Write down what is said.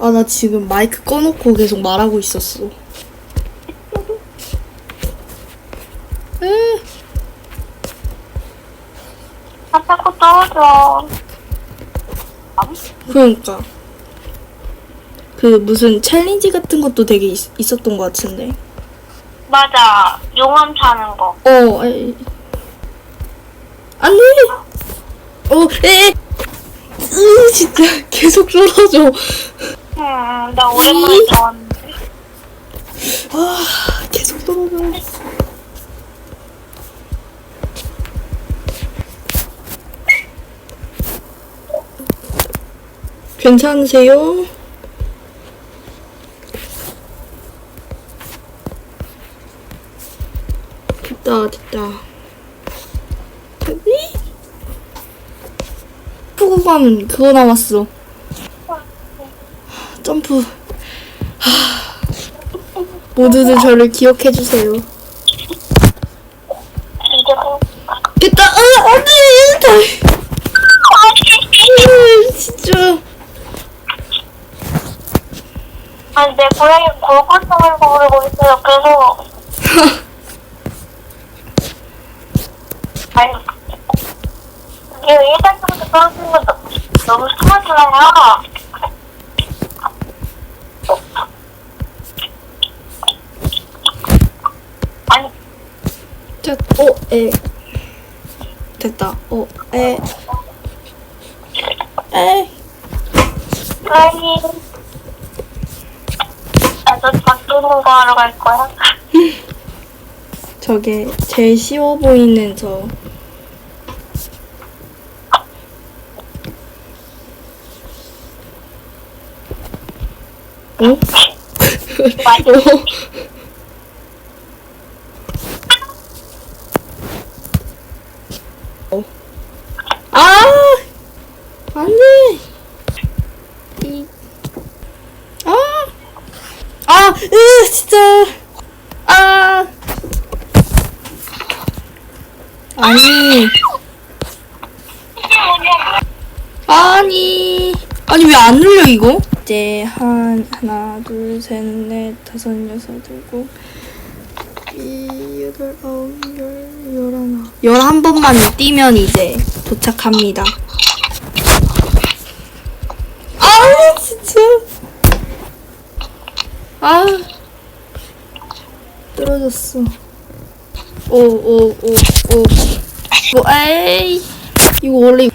아, 나 지금 마이크 꺼놓고 계속 말하고 있었어. 에, 아, 자꾸 떨어져. 그러니까. 그 무슨 챌린지 같은 것도 되게 있, 있었던 것 같은데. 맞아. 용암 타는 거. 어, 에이. 안 돼! 어, 에! 으, 진짜 계속 쏟아져. 음, 나 오랜만에 나왔는데. 아, 계속 떨어져. 괜찮으세요? 됐다, 됐다. 여기? 푸구밤은 그거 남았어. 점프. 모두들 저를 기억해 주세요. 이제 뭐. 됐다! 아, 안 돼! 으, 진짜. 아니, 내 고양이 골골송을 부르고 있어요. 그래서. 아니, 이게 1단계부터 떨어지는 건 너무 심하잖아요. 자, 어, 에. 됐다. 어, 에. 에. 아니. 나도 바꾸는 거 하러 갈 거야. 저게 제일 쉬워 보이는 저. 응? 맞아. 어. 어. 아! 안 돼! 이. 아! 아! 으, 진짜! 아! 아니. 아니. 아니, 왜 안 눌려, 이거? 이제 한, 하나, 둘, 셋, 넷, 다섯, 여섯, 일곱, 이, 여덟, 아홉, 열, 열하나. 열한 번만 뛰면 이제 도착합니다. 아, 진짜. 아. 떨어졌어. 오, 오, 오, 오. 뭐, 에이. 이거 원래